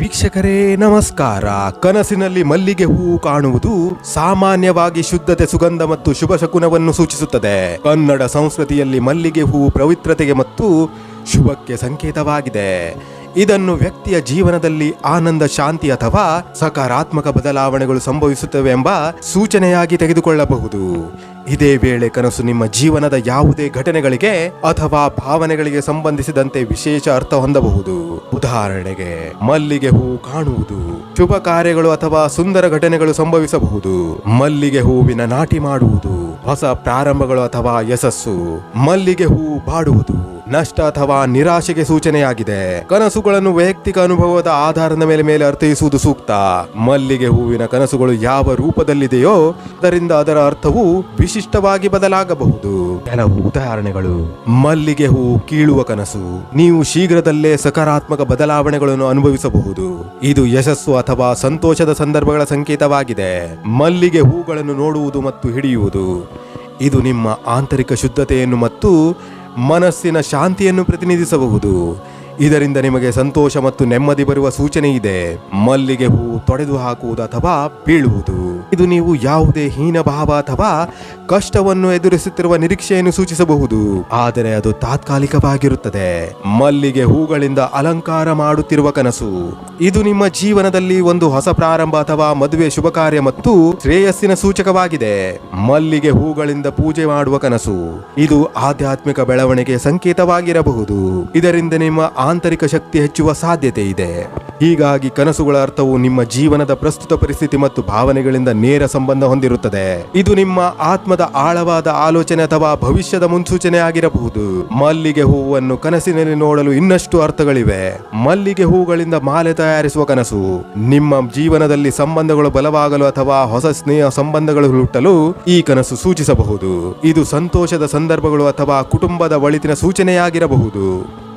ವೀಕ್ಷಕರೇ, ನಮಸ್ಕಾರ. ಕನಸಿನಲ್ಲಿ ಮಲ್ಲಿಗೆ ಹೂವು ಕಾಣುವುದು ಸಾಮಾನ್ಯವಾಗಿ ಶುದ್ಧತೆ, ಸುಗಂಧ ಮತ್ತು ಶುಭ ಶಕುನವನ್ನು ಸೂಚಿಸುತ್ತದೆ. ಕನ್ನಡ ಸಂಸ್ಕೃತಿಯಲ್ಲಿ ಮಲ್ಲಿಗೆ ಹೂವು ಪವಿತ್ರತೆಗೆ ಮತ್ತು ಶುಭಕ್ಕೆ ಸಂಕೇತವಾಗಿದೆ. ಇದನ್ನು ವ್ಯಕ್ತಿಯ ಜೀವನದಲ್ಲಿ ಆನಂದ, ಶಾಂತಿ ಅಥವಾ ಸಕಾರಾತ್ಮಕ ಬದಲಾವಣೆಗಳು ಸಂಭವಿಸುತ್ತವೆ ಎಂಬ ಸೂಚನೆಯಾಗಿ ತೆಗೆದುಕೊಳ್ಳಬಹುದು. ಇದೇ ವೇಳೆ ಕನಸು ನಿಮ್ಮ ಜೀವನದ ಯಾವುದೇ ಘಟನೆಗಳಿಗೆ ಅಥವಾ ಭಾವನೆಗಳಿಗೆ ಸಂಬಂಧಿಸಿದಂತೆ ವಿಶೇಷ ಅರ್ಥ ಹೊಂದಬಹುದು. ಉದಾಹರಣೆಗೆ, ಮಲ್ಲಿಗೆ ಹೂ ಕಾಣುವುದು ಶುಭ ಕಾರ್ಯಗಳು ಅಥವಾ ಸುಂದರ ಘಟನೆಗಳು ಸಂಭವಿಸಬಹುದು. ಮಲ್ಲಿಗೆ ಹೂವಿನ ನಾಟಿ ಮಾಡುವುದು ಹೊಸ ಪ್ರಾರಂಭಗಳು ಅಥವಾ ಯಶಸ್ಸು. ಮಲ್ಲಿಗೆ ಹೂ ಬಾಡುವುದು ನಷ್ಟ ಅಥವಾ ನಿರಾಶೆಗೆ ಸೂಚನೆಯಾಗಿದೆ. ಕನಸುಗಳನ್ನು ವೈಯಕ್ತಿಕ ಅನುಭವದ ಆಧಾರದ ಮೇಲೆ ಮೇಲೆ ಅರ್ಥೈಸುವುದು ಸೂಕ್ತ. ಮಲ್ಲಿಗೆ ಹೂವಿನ ಕನಸುಗಳು ಯಾವ ರೂಪದಲ್ಲಿದೆಯೋ, ಅದರಿಂದ ಅದರ ಅರ್ಥವು ವಿಶಿಷ್ಟವಾಗಿ ಬದಲಾಗಬಹುದು. ಕೆಲವು ಉದಾಹರಣೆಗಳು. ಮಲ್ಲಿಗೆ ಹೂ ಕೀಳುವ ಕನಸು. ನೀವು ಶೀಘ್ರದಲ್ಲೇ ಸಕಾರಾತ್ಮಕ ಬದಲಾವಣೆಗಳನ್ನು ಅನುಭವಿಸಬಹುದು. ಇದು ಯಶಸ್ಸು ಅಥವಾ ಸಂತೋಷದ ಸಂದರ್ಭಗಳ ಸಂಕೇತವಾಗಿದೆ. ಮಲ್ಲಿಗೆ ಹೂಗಳನ್ನು ನೋಡುವುದು ಮತ್ತು ಹಿಡಿಯುವುದು. ಇದು ನಿಮ್ಮ ಆಂತರಿಕ ಶುದ್ಧತೆಯನ್ನು ಮತ್ತು ಮನಸ್ಸಿನ ಶಾಂತಿಯನ್ನು ಪ್ರತಿನಿಧಿಸಬಹುದು. ಇದರಿಂದ ನಿಮಗೆ ಸಂತೋಷ ಮತ್ತು ನೆಮ್ಮದಿ ಬರುವ ಸೂಚನೆ ಇದೆ. ಮಲ್ಲಿಗೆ ಹೂ ತೊಡೆದು ಹಾಕುವುದು ಅಥವಾ ಬೀಳುವುದು. ಇದು ನೀವು ಯಾವುದೇ ಹೀನ ಭಾವ ಅಥವಾ ಕಷ್ಟವನ್ನು ಎದುರಿಸುತ್ತಿರುವ ನಿರೀಕ್ಷೆಯನ್ನು ಸೂಚಿಸಬಹುದು. ಆದರೆ ಅದು ತಾತ್ಕಾಲಿಕವಾಗಿರುತ್ತದೆ. ಮಲ್ಲಿಗೆ ಹೂಗಳಿಂದ ಅಲಂಕಾರ ಮಾಡುತ್ತಿರುವ ಕನಸು. ಇದು ನಿಮ್ಮ ಜೀವನದಲ್ಲಿ ಒಂದು ಹೊಸ ಪ್ರಾರಂಭ ಅಥವಾ ಮದುವೆ ಶುಭ ಕಾರ್ಯ ಮತ್ತು ಶ್ರೇಯಸ್ಸಿನ ಸೂಚಕವಾಗಿದೆ. ಮಲ್ಲಿಗೆ ಹೂಗಳಿಂದ ಪೂಜೆ ಮಾಡುವ ಕನಸು. ಇದು ಆಧ್ಯಾತ್ಮಿಕ ಬೆಳವಣಿಗೆ ಸಂಕೇತವಾಗಿರಬಹುದು. ಇದರಿಂದ ನಿಮ್ಮ ಆಂತರಿಕ ಶಕ್ತಿ ಹೆಚ್ಚುವ ಸಾಧ್ಯತೆ ಇದೆ. ಹೀಗಾಗಿ ಕನಸುಗಳ ಅರ್ಥವು ನಿಮ್ಮ ಜೀವನದ ಪ್ರಸ್ತುತ ಪರಿಸ್ಥಿತಿ ಮತ್ತು ಭಾವನೆಗಳಿಂದ ನೇರ ಸಂಬಂಧ ಹೊಂದಿರುತ್ತದೆ. ಇದು ನಿಮ್ಮ ಆತ್ಮದ ಆಳವಾದ ಆಲೋಚನೆ ಅಥವಾ ಭವಿಷ್ಯದ ಮುನ್ಸೂಚನೆ ಆಗಿರಬಹುದು. ಮಲ್ಲಿಗೆ ಹೂವನ್ನು ಕನಸಿನಲ್ಲಿ ನೋಡಲು ಇನ್ನಷ್ಟು ಅರ್ಥಗಳಿವೆ. ಮಲ್ಲಿಗೆ ಹೂಗಳಿಂದ ಮಾಲೆ ತಯಾರಿಸುವ ಕನಸು, ನಿಮ್ಮ ಜೀವನದಲ್ಲಿ ಸಂಬಂಧಗಳು ಬಲವಾಗಲು ಅಥವಾ ಹೊಸ ಸ್ನೇಹ ಸಂಬಂಧಗಳು ಹುಟ್ಟಲು ಈ ಕನಸು ಸೂಚಿಸಬಹುದು. ಇದು ಸಂತೋಷದ ಸಂದರ್ಭಗಳು ಅಥವಾ ಕುಟುಂಬದ ಒಳಿತಿನ ಸೂಚನೆಯಾಗಿರಬಹುದು.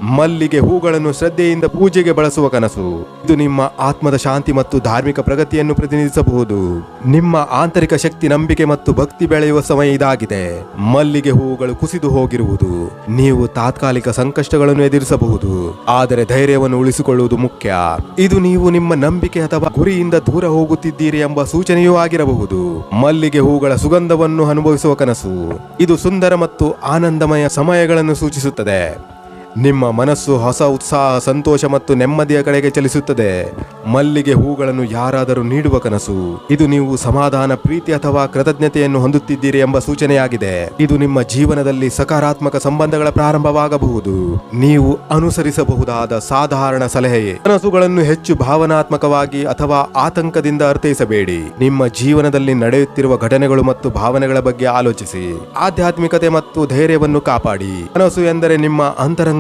ಮಲ್ಲಿಗೆ ಹೂಗಳನ್ನು ಶ್ರದ್ಧೆಯಿಂದ ಪೂಜೆಗೆ ಬಳಸುವ ಕನಸು. ಇದು ನಿಮ್ಮ ಆತ್ಮದ ಶಾಂತಿ ಮತ್ತು ಧಾರ್ಮಿಕ ಪ್ರಗತಿಯನ್ನು ಪ್ರತಿನಿಧಿಸಬಹುದು. ನಿಮ್ಮ ಆಂತರಿಕ ಶಕ್ತಿ ನಂಬಿಕೆ ಮತ್ತು ಭಕ್ತಿ ಬೆಳೆಯುವ ಸಮಯ ಇದಾಗಿದೆ. ಮಲ್ಲಿಗೆ ಹೂಗಳು ಕುಸಿದು ಹೋಗಿರುವುದು. ನೀವು ತಾತ್ಕಾಲಿಕ ಸಂಕಷ್ಟಗಳನ್ನು ಎದುರಿಸಬಹುದು. ಆದರೆ ಧೈರ್ಯವನ್ನು ಉಳಿಸಿಕೊಳ್ಳುವುದು ಮುಖ್ಯ. ಇದು ನೀವು ನಿಮ್ಮ ನಂಬಿಕೆ ಅಥವಾ ಗುರಿಯಿಂದ ದೂರ ಹೋಗುತ್ತಿದ್ದೀರಿ ಎಂಬ ಸೂಚನೆಯೂ ಆಗಿರಬಹುದು. ಮಲ್ಲಿಗೆ ಹೂಗಳ ಸುಗಂಧವನ್ನು ಅನುಭವಿಸುವ ಕನಸು. ಇದು ಸುಂದರ ಮತ್ತು ಆನಂದಮಯ ಸಮಯಗಳನ್ನು ಸೂಚಿಸುತ್ತದೆ. ನಿಮ್ಮ ಮನಸ್ಸು ಹೊಸ ಉತ್ಸಾಹ, ಸಂತೋಷ ಮತ್ತು ನೆಮ್ಮದಿಯ ಕಡೆಗೆ ಚಲಿಸುತ್ತದೆ. ಮಲ್ಲಿಗೆ ಹೂಗಳನ್ನು ಯಾರಾದರೂ ನೀಡುವ ಕನಸು. ಇದು ನೀವು ಸಮಾಧಾನ, ಪ್ರೀತಿ ಅಥವಾ ಕೃತಜ್ಞತೆಯನ್ನು ಹೊಂದುತ್ತಿದ್ದೀರಿ ಎಂಬ ಸೂಚನೆಯಾಗಿದೆ. ಇದು ನಿಮ್ಮ ಜೀವನದಲ್ಲಿ ಸಕಾರಾತ್ಮಕ ಸಂಬಂಧಗಳ ಪ್ರಾರಂಭವಾಗಬಹುದು. ನೀವು ಅನುಸರಿಸಬಹುದಾದ ಸಾಧಾರಣ ಸಲಹೆಯೇ. ಕನಸುಗಳನ್ನು ಹೆಚ್ಚು ಭಾವನಾತ್ಮಕವಾಗಿ ಅಥವಾ ಆತಂಕದಿಂದ ಅರ್ಥೈಸಬೇಡಿ. ನಿಮ್ಮ ಜೀವನದಲ್ಲಿ ನಡೆಯುತ್ತಿರುವ ಘಟನೆಗಳು ಮತ್ತು ಭಾವನೆಗಳ ಬಗ್ಗೆ ಆಲೋಚಿಸಿ. ಆಧ್ಯಾತ್ಮಿಕತೆ ಮತ್ತು ಧೈರ್ಯವನ್ನು ಕಾಪಾಡಿ. ಕನಸು ಎಂದರೆ ನಿಮ್ಮ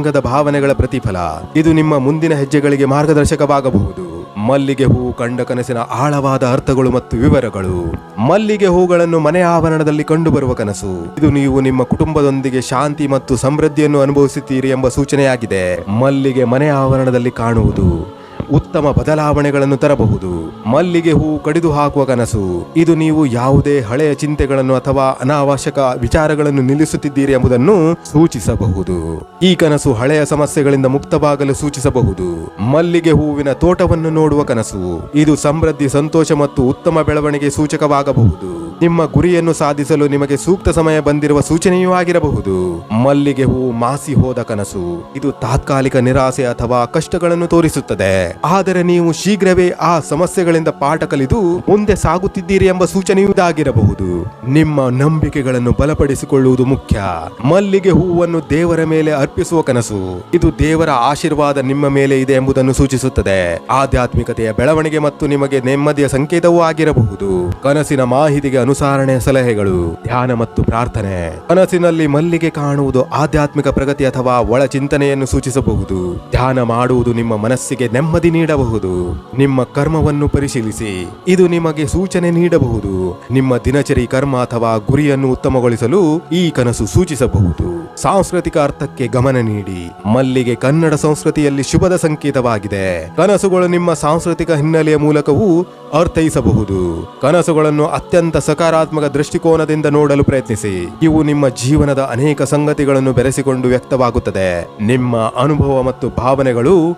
ಅಂತರಂಗದ ಭಾವನೆಗಳ ಪ್ರತಿಫಲ. ಇದು ನಿಮ್ಮ ಮುಂದಿನ ಹೆಜ್ಜೆಗಳಿಗೆ ಮಾರ್ಗದರ್ಶಕವಾಗಬಹುದು. ಮಲ್ಲಿಗೆ ಹೂ ಕಂಡ ಕನಸಿನ ಆಳವಾದ ಅರ್ಥಗಳು ಮತ್ತು ವಿವರಗಳು. ಮಲ್ಲಿಗೆ ಹೂಗಳನ್ನು ಮನೆ ಆವರಣದಲ್ಲಿ ಕಂಡುಬರುವ ಕನಸು. ಇದು ನೀವು ನಿಮ್ಮ ಕುಟುಂಬದೊಂದಿಗೆ ಶಾಂತಿ ಮತ್ತು ಸಮೃದ್ಧಿಯನ್ನು ಅನುಭವಿಸುತ್ತೀರಿ ಎಂಬ ಸೂಚನೆಯಾಗಿದೆ. ಮಲ್ಲಿಗೆ ಮನೆ ಆವರಣದಲ್ಲಿ ಕಾಣುವುದು. ಉತ್ತಮ ಬದಲಾವಣೆಗಳನ್ನು ತರಬಹುದು. ಮಲ್ಲಿಗೆ ಹೂ ಕಡಿದು ಹಾಕುವ ಕನಸು. ಇದು ನೀವು ಯಾವುದೇ ಹಳೆಯ ಚಿಂತೆಗಳನ್ನು ಅಥವಾ ಅನಾವಶ್ಯಕ ವಿಚಾರಗಳನ್ನು ನಿಲ್ಲಿಸುತ್ತಿದ್ದೀರಿ ಎಂಬುದನ್ನು ಸೂಚಿಸಬಹುದು. ಈ ಕನಸು ಹಳೆಯ ಸಮಸ್ಯೆಗಳಿಂದ ಮುಕ್ತವಾಗಲು ಸೂಚಿಸಬಹುದು. ಮಲ್ಲಿಗೆ ಹೂವಿನ ತೋಟವನ್ನು ನೋಡುವ ಕನಸು. ಇದು ಸಮೃದ್ಧಿ, ಸಂತೋಷ ಮತ್ತು ಉತ್ತಮ ಬೆಳವಣಿಗೆ ಸೂಚಕವಾಗಬಹುದು. ನಿಮ್ಮ ಗುರಿಯನ್ನು ಸಾಧಿಸಲು ನಿಮಗೆ ಸೂಕ್ತ ಸಮಯ ಬಂದಿರುವ ಸೂಚನೆಯೂ ಆಗಿರಬಹುದು. ಮಲ್ಲಿಗೆ ಹೂ ಮಾಸಿ ಹೋದ ಕನಸು. ಇದು ತಾತ್ಕಾಲಿಕ ನಿರಾಸೆ ಅಥವಾ ಕಷ್ಟಗಳನ್ನು ತೋರಿಸುತ್ತದೆ. ಆದರೆ ನೀವು ಶೀಘ್ರವೇ ಆ ಸಮಸ್ಯೆಗಳಿಂದ ಪಾಠ ಕಲಿದು ಮುಂದೆ ಸಾಗುತ್ತಿದ್ದೀರಿ ಎಂಬ ಸೂಚನೆಯುದಾಗಿರಬಹುದು ನಿಮ್ಮ ನಂಬಿಕೆಗಳನ್ನು ಬಲಪಡಿಸಿಕೊಳ್ಳುವುದು ಮುಖ್ಯ. ಮಲ್ಲಿಗೆ ಹೂವನ್ನು ದೇವರ ಮೇಲೆ ಅರ್ಪಿಸುವ ಕನಸು, ಇದು ದೇವರ ಆಶೀರ್ವಾದ ನಿಮ್ಮ ಮೇಲೆ ಇದೆ ಎಂಬುದನ್ನು ಸೂಚಿಸುತ್ತದೆ. ಆಧ್ಯಾತ್ಮಿಕತೆಯ ಬೆಳವಣಿಗೆ ಮತ್ತು ನಿಮಗೆ ನೆಮ್ಮದಿಯ ಸಂಕೇತವೂ ಆಗಿರಬಹುದು. ಕನಸಿನ ಮಾಹಿತಿಗೆ ಅನುಸರಣೆ ಸಲಹೆಗಳು, ಧ್ಯಾನ ಮತ್ತು ಪ್ರಾರ್ಥನೆ. ಕನಸಿನಲ್ಲಿ ಮಲ್ಲಿಗೆ ಕಾಣುವುದು ಆಧ್ಯಾತ್ಮಿಕ ಪ್ರಗತಿ ಅಥವಾ ಒಳ ಚಿಂತನೆಯನ್ನು ಸೂಚಿಸಬಹುದು. ಧ್ಯಾನ ಮಾಡುವುದು ನಿಮ್ಮ ಮನಸ್ಸಿಗೆ ನೆಮ್ಮದಿ ನೀಡಬಹುದು. ನಿಮ್ಮ ಕರ್ಮವನ್ನು ಪರಿಶೀಲಿಸಿ. ಇದು ನಿಮಗೆ ಸೂಚನೆ ನೀಡಬಹುದು. ನಿಮ್ಮ ದಿನಚರಿ ಕರ್ಮ ಅಥವಾ ಗುರಿಯನ್ನು ಉತ್ತಮಗೊಳಿಸಲು ಈ ಕನಸು ಸೂಚಿಸಬಹುದು. ಸಾಂಸ್ಕೃತಿಕ ಅರ್ಥಕ್ಕೆ ಗಮನ ನೀಡಿ. ಮಲ್ಲಿಗೆ ಕನ್ನಡ ಸಂಸ್ಕೃತಿಯಲ್ಲಿ ಶುಭದ ಸಂಕೇತವಾಗಿದೆ. ಕನಸುಗಳು ನಿಮ್ಮ ಸಾಂಸ್ಕೃತಿಕ ಹಿನ್ನೆಲೆಯ ಮೂಲಕವೂ ಅರ್ಥೈಸಬಹುದು. ಕನಸುಗಳನ್ನು ಅತ್ಯಂತ ಸಕಾರಾತ್ಮಕ ದೃಷ್ಟಿಕೋನದಿಂದ ನೋಡಲು ಪ್ರಯತ್ನಿಸಿ. ಇವು ನಿಮ್ಮ ಜೀವನದ ಅನೇಕ ಸಂಗತಿಗಳನ್ನು ಬೆರೆಸಿಕೊಂಡು ವ್ಯಕ್ತವಾಗುತ್ತದೆ. ನಿಮ್ಮ ಅನುಭವ ಮತ್ತು ಭಾವನೆಗಳು